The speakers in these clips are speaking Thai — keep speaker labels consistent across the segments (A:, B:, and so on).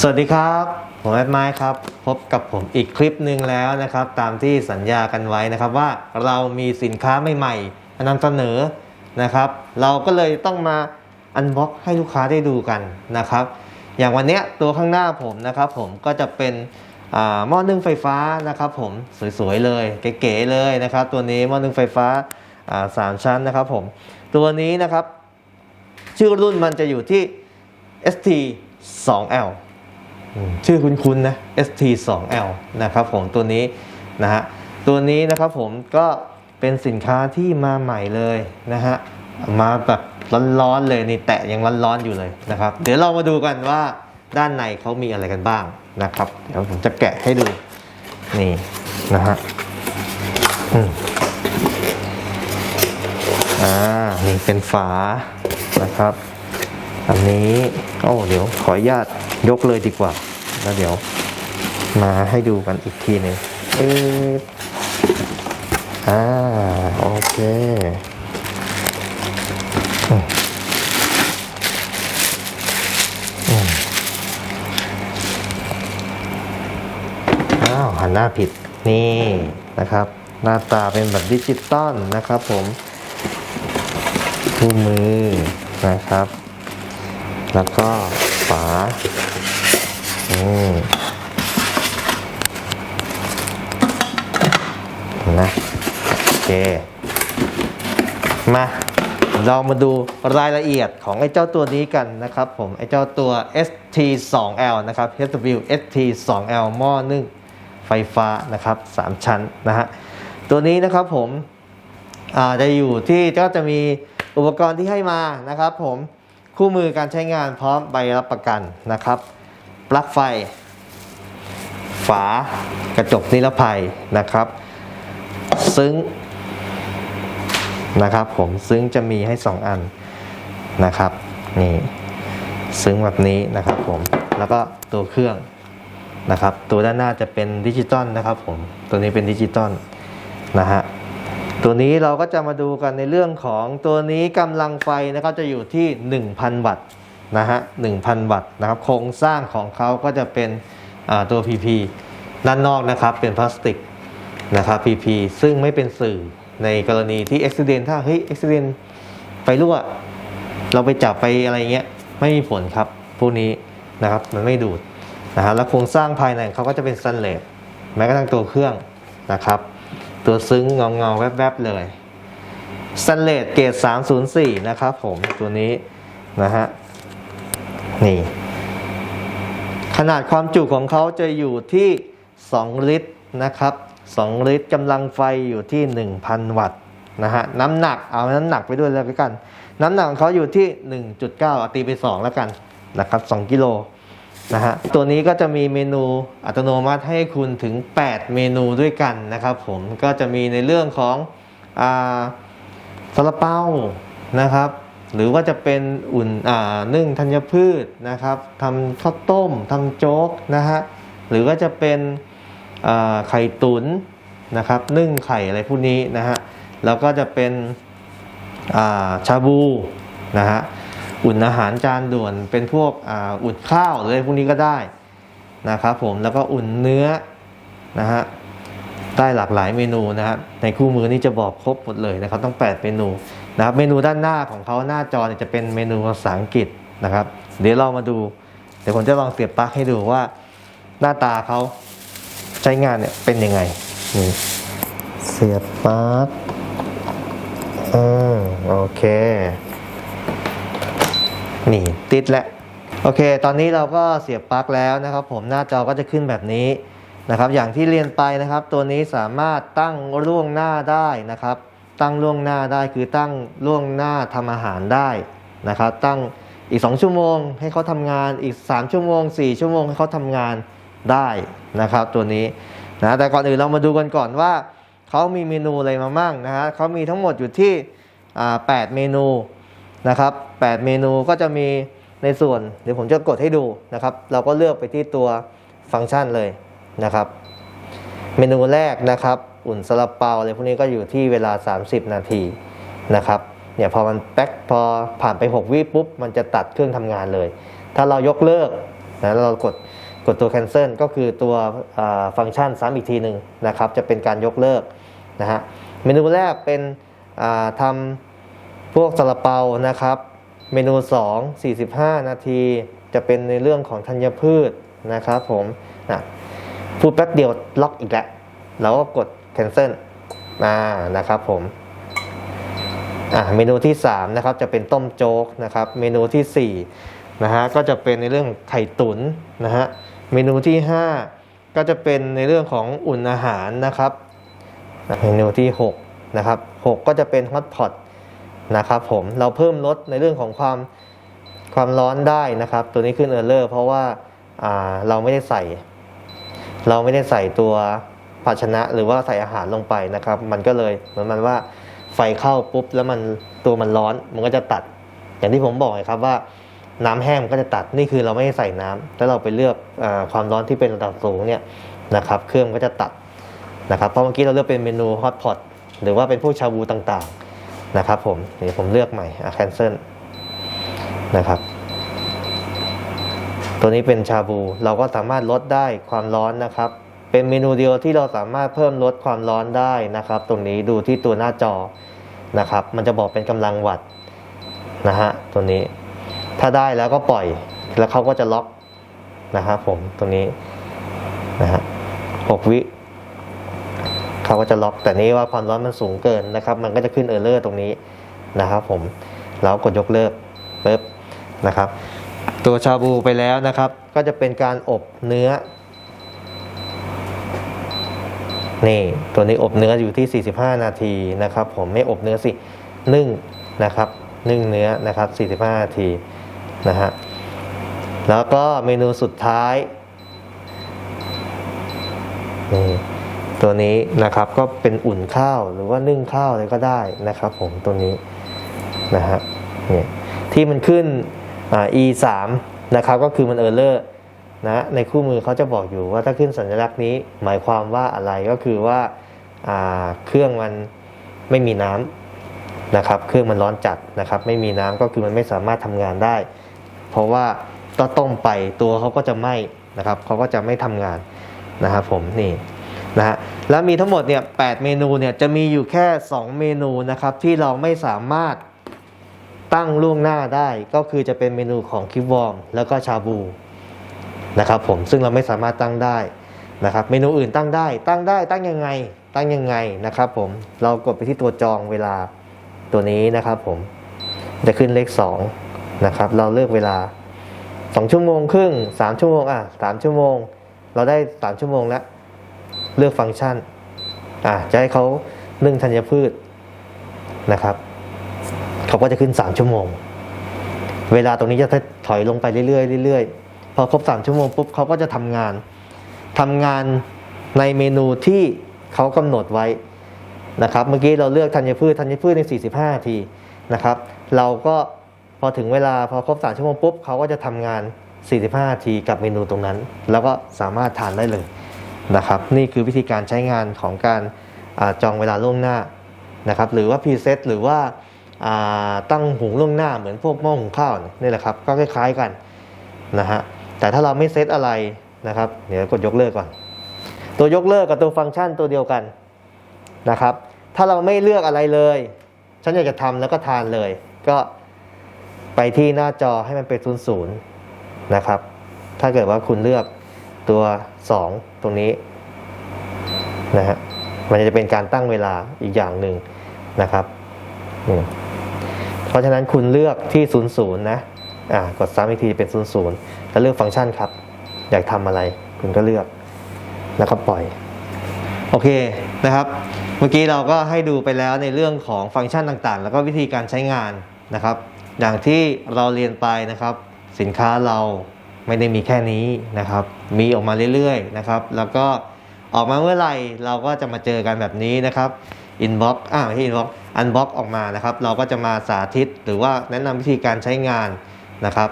A: สวัสดีครับ ผมแอดไม้ครับ พบกับผมอีกคลิปหนึ่งแล้วนะครับ ตามที่สัญญากันไว้นะครับว่าเรามีสินค้าใหม่ๆมานำเสนอนะครับ เราก็เลยต้องมาอันบ็อกให้ลูกค้าได้ดูกันนะครับ อย่างวันเนี้ยตัวข้างหน้าผมนะครับ ผมก็จะเป็นอ่าหม้อนึ่งไฟฟ้านะครับ ผมสวยๆเลยเก๋ๆเลยนะครับ ตัวนี้หม้อนึ่งไฟฟ้าอ่าสามชั้นนะครับ ผมตัวนี้นะครับ ชื่อรุ่นมันจะอยู่ที่ ST 2L ชื่อคุ้นๆนะ ST 2L นะครับผมตัวนี้นะฮะตัวนี้นะครับผมก็เป็นสินค้าที่มาใหม่เลยนะฮะมาแบบร้อนๆเลยนี่แตะยังร้อนๆอยู่เลยนะครับ เดี๋ยวเรามาดูกันว่าด้านในเขามีอะไรกันบ้างนะครับ เดี๋ยวผมจะแกะให้ดูนี่นะฮะอืมอ่านี่เป็นฝานะครับ อันนี้โอ้เดี๋ยวขออนุญาต ยกเลยดีกว่า แล้วเดี๋ยว มาให้ดูกันอีกทีหนึ่งเอออ่าโอเคอืมอืมอ้าวหันหน้าผิดนี่นะครับ หน้าตาเป็นแบบดิจิตอลนะครับผมคู่มือนะครับ แล้วก็ฝา นะโอเค มาเรามาดูรายละเอียดของไอ้เจ้าตัวนี้กันนะครับผม ไอ้เจ้าตัว ST2L นะครับ HW ST2L หม้อนึ่งไฟฟ้านะครับ 3 ชั้นนะฮะ ตัวนี้นะครับผมอาจะอยู่ที่ก็จะมีอุปกรณ์ที่ให้มานะครับผมคู่มือการใช้งานพร้อมใบรับประกันนะครับ ปลั๊กไฟ ฝากระจกนิรภัยนะครับ ซึ้งนะครับผมซึ้งจะมีให้ 2 อันนะครับนี่ซึ้งแบบนี้นะครับผมแล้วก็ตัวเครื่องนะครับ ตัวด้านหน้าจะเป็นดิจิตอลนะครับผมตัวนี้เป็นดิจิตอลนะฮะตัวนี้เราก็จะมาดูกันในเรื่องของตัวนี้กำลังไฟนะครับจะอยู่ที่ 1,000 วัตต์ นะฮะ1,000 วัตต์นะครับ โครงสร้างของเขาก็จะเป็นตัว PP ด้านนอกนะครับเป็นพลาสติกนะครับ PP ซึ่งไม่เป็นสื่อในกรณีที่อุบิเหตุถ้าเฮ้ยอุบิเหตุไฟรั่ว เราไปจับไปอะไรเงี้ยไม่มีผลครับพวกนี้นะครับมันไม่ดูดนะฮะแล้วโครงสร้างภายในเขาก็จะเป็นสแตนเลสแม้กระทั่งตัวเครื่องนะครับ ตัวซึ้งเงาเงาๆแวบๆเลยสแตนเลสเกรด304 นะครับผมตัวนี้นะฮะ นี่ ขนาดความจุของเขาจะอยู่ที่ 2 ลิตรนะครับ 2 ลิตรกำลังไฟอยู่ที่ 1,000 วัตต์นะฮะน้ำหนักเอาน้ำหนักไปด้วยแล้วกัน น้ำหนักของเขาอยู่ที่ 1.9อตีไป 2 แล้วกันนะครับ 2 กิโลนะฮะตัวนี้ก็จะมีเมนูอัตโนมัติให้คุณถึง 8 เมนูด้วยกันนะครับผมก็จะมีในเรื่องของอซาลาเปานะครับ หรือว่าจะเป็นอุ่นอ่านึ่งธัญพืชนะครับทำข้าวต้มทำโจ๊กนะฮะหรือว่าจะเป็นไข่ตุ๋นนะครับนึ่งไข่อะไรพวกนี้นะฮะแล้วก็จะเป็นอ่าชาบูนะฮะอุ่นอาหารจานด่วนเป็นพวกอ่าอุ่นข้าวหรืออะไรพวกนี้ก็ได้นะครับผมแล้วก็อุ่นเนื้อนะฮะได้หลากหลายเมนูนะครับในคู่มือนี่จะบอกครบหมดเลยนะครับต้อง 8 เมนู นะครับเมนูด้านหน้าของเขาหน้าจอเนี่ยจะเป็นเมนูภาษาอังกฤษนะครับ เดี๋ยวเรามาดูเดี๋ยวผมจะลองเสียบปลั๊กให้ดูว่าหน้าตาเขาใช้งานเนี่ยเป็นยังไงนี่เสียบปลั๊กอืมโอเค นี่ติดแล้วโอเค ตอนนี้เราก็เสียบปลั๊กแล้วนะครับ ผมหน้าจอก็จะขึ้นแบบนี้นะครับ อย่างที่เรียนไปนะครับ ตัวนี้สามารถตั้งล่วงหน้าได้นะครับ ตั้งล่วงหน้าได้คือตั้งล่วงหน้าทำอาหารได้นะครับ ตั้งอีก 2 ชั่วโมงให้เขาทำงานอีก 3 ชั่วโมง 4 ชั่วโมงให้เขาทำงานได้นะครับตัวนี้นะแต่ก่อนอื่นเรามาดูกันก่อนว่าเขามีเมนูอะไรมามั่งนะฮะเขามีทั้งหมดอยู่ที่อ่า8เมนูนะครับ8เมนูก็จะมีในส่วนเดี๋ยวผมจะกดให้ดูนะครับ เราก็เลือกไปที่ตัวฟังก์ชันเลยนะครับ เมนูแรกนะครับ อุ่นซาลาเปาอะไรพวกนี้ก็อยู่ที่เวลา 30 นาทีนะครับเนี่ยพอมันแป๊กพอผ่านไป 6 วิปุ๊บ มันจะตัดเครื่องทำงานเลย ถ้าเรายกเลิกนะเรากดกดตัว cancel ก็คือตัวฟังก์ชันซ้ำอีกทีหนึ่งนะครับ จะเป็นการยกเลิกนะฮะเมนูแรกเป็นทำพวกซาลาเปานะครับ เมนู 2 45 นาที จะเป็นในเรื่องของธัญพืชนะครับผมนะพูดแป๊บเดียวล็อกอีกแล้วเราก็กด cancel มานะครับผมอะเมนูที่3นะครับจะเป็นต้มโจ๊กนะครับ เมนูที่4นะฮะก็จะเป็นในเรื่องไข่ตุ๋นนะฮะเมนูที่ 5 ก็จะเป็นในเรื่องของอุ่นอาหารนะครับเมนูที่6นะครับ6ก็จะเป็นฮอตพอตนะครับผมเราเพิ่มลดในเรื่องของความความร้อนได้นะครับ ตัวนี้ขึ้นเออร์เลอร์เพราะว่าเราไม่ได้ใส่ เราไม่ได้ใส่ตัว ภาชนะหรือว่าใส่อาหารลงไปนะครับ มันก็เลยเหมือนมันว่าไฟเข้าปุ๊บแล้วมันตัวมันร้อนมันก็จะตัด อย่างที่ผมบอกครับว่าน้ำแห้งมันก็จะตัดนี่คือเราไม่ได้ใส่น้ำแล้วเราไปเลือกอความร้อนที่เป็นระดับสูงเนี่ยนะครับ เครื่องก็จะตัดนะครับเพราะเมื่อกี้เราเลือกเป็นเมนูฮอตพอตหรือว่าเป็นพวกชาบูต่างๆนะครับผมเดี๋ยวผมเลือกใหม่อะ cancel นะครับ ตัวนี้เป็นชาบูเราก็สามารถลดได้ความร้อนนะครับ เป็นเมนูเดียวที่เราสามารถเพิ่มลดความร้อนได้นะครับ ตรงนี้ดูที่ตัวหน้าจอนะครับ มันจะบอกเป็นกำลังวัตต์นะฮะตัวนี้ ถ้าได้แล้วก็ปล่อยแล้วเขาก็จะล็อกนะครับผมตรงนี้นะฮะหกวิเขาก็จะล็อกแต่นี้ว่าความร้อนมันสูงเกินนะครับ มันก็จะขึ้นเออร์เลอร์ตรงนี้นะครับผมแล้วกดยกเลิกปึ๊บนะครับ ตัวชาบูไปแล้วนะครับ ก็จะเป็นการอบเนื้อ นี่ตัวนี้อบเนื้ออยู่ที่ 45 นาทีนะครับ ผมไม่อบเนื้อสินึ่งนะครับนึ่งเนื้อนะครับ 45 นาทีนะฮะแล้วก็เมนูสุดท้ายนี่ตัวนี้นะครับก็เป็นอุ่นข้าวหรือว่านึ่งข้าวอะไรก็ได้นะครับ ผมตัวนี้นะฮะเนี่ยที่มันขึ้นอ่า e 3นะครับก็คือมันเออร์เลอร์ นะในคู่มือเขาจะบอกอยู่ว่าถ้าขึ้นสัญลักษณ์นี้หมายความว่าอะไรก็คือว่าาเครื่องมันไม่มีน้ำนะครับ เครื่องมันร้อนจัดนะครับ ไม่มีน้ำก็คือมันไม่สามารถทำงานได้ เพราะว่าก็ต้มไปตัวเขาก็จะไหม้นะครับเขาก็จะไม่ทำงานนะครับผมนี่นะฮะแล้วมีทั้งหมดเนี่ยแเมนูเนี่ยจะมีอยู่แค่ 2 เมนูนะครับที่เราไม่สามารถตั้งล่วงหน้าได้ ก็คือจะเป็นเมนูของคิววอร์มแล้วก็ชาบู นะครับผมซึ่งเราไม่สามารถตั้งได้นะครับเมนูอื่นตั้งได้ ตั้งได้ตั้งยังไง ตั้งยังไงนะครับผมเรากดไปที่ตัวจองเวลาตัวนี้นะครับผมจะขึ้นเลข2นะครับเราเลือกเวลา 2 ชั่วโมงครึ่ง 3 ชั่วโมงอะ3ชั่วโมง เราได้ 3 ชั่วโมงแล้วเลือกฟังก์ชันอะจะให้เขานึ่งธัญพืชนะครับเขาก็จะขึ้น 3 ชั่วโมง เวลาตรงนี้จะถอยลงไปเรื่อยๆเรื่อยๆ พอครบ 3 ชั่วโมงปุ๊บเขาก็จะทำงานทำงานในเมนูที่เขากำหนดไว้นะครับเมื่อกี้เราเลือกธัญพืชธัญพืชใน 45 นาทีนะครับ เราก็พอถึงเวลาพอครบ 3 ชั่วโมงปุ๊บเขาก็จะทำงาน 45 นาทีกับเมนูตรงนั้น แล้วก็สามารถทานได้เลยนะครับ นี่คือวิธีการใช้งานของการอาจองเวลาล่วงหน้านะครับ หรือว่าพรีเซตหรือว่าาตั้งหุงล่วงหน้าเหมือนพวกหม้อหุงข้าวนี่แหละครับ ก็คล้ายๆกันนะฮะ แต่ถ้าเราไม่เซตอะไรนะครับ เดี๋ยวกดยกเลิกก่อน ตัวยกเลิกกับตัวฟังก์ชันตัวเดียวกันนะครับ ถ้าเราไม่เลือกอะไรเลย ฉันอยากจะทำแล้วก็ทานเลย ก็ไปที่หน้าจอให้มันเป็นศูนย์ศูนย์นะครับ ถ้าเกิดว่าคุณเลือกตัว 2 ตรงนี้นะฮะ มันจะเป็นการตั้งเวลาอีกอย่างหนึ่งนะครับ เพราะฉะนั้นคุณเลือกที่0ูนย์นะ อ่ากดซ้ำอีกทีเป็น0ูนย์แล้วเลือกฟังก์ชันครับ อยากทำอะไรคุณก็เลือก แล้วก็ปล่อย โอเคนะครับ เมื่อกี้เราก็ให้ดูไปแล้วในเรื่องของฟังก์ชันต่างๆ แล้วก็วิธีการใช้งานนะครับ อย่างที่เราเรียนไปนะครับ สินค้าเราไม่ได้มีแค่นี้นะครับ มีออกมาเรื่อยๆนะครับ แล้วก็ออกมาเมื่อไหร่เราก็จะมาเจอกันแบบนี้นะครับอินบ็อกอ่าไม่ใช่อินบ็อกอันบ็อกออกมานะครับ เราก็จะมาสาธิตหรือว่าแนะนำวิธีการใช้งาน นะครับ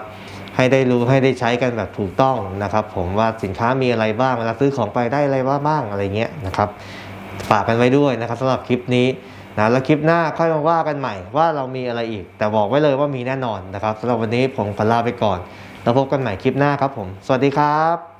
A: ให้ได้รู้ให้ได้ใช้กันแบบถูกต้องนะครับ ผมว่าสินค้ามีอะไรบ้างเวลาซื้อของไปได้อะไรบ้างอะไรเงี้ยนะครับฝากกันไว้ด้วยนะครับสำหรับคลิปนี้นะแล้วคลิปหน้าค่อยมาว่ากันใหม่ว่าเรามีอะไรอีก แต่บอกไว้เลยว่ามีแน่นอนนะครับสำหรับวันนี้ผมขอลาไปก่อน แล้วพบกันใหม่คลิปหน้าครับผม สวัสดีครับ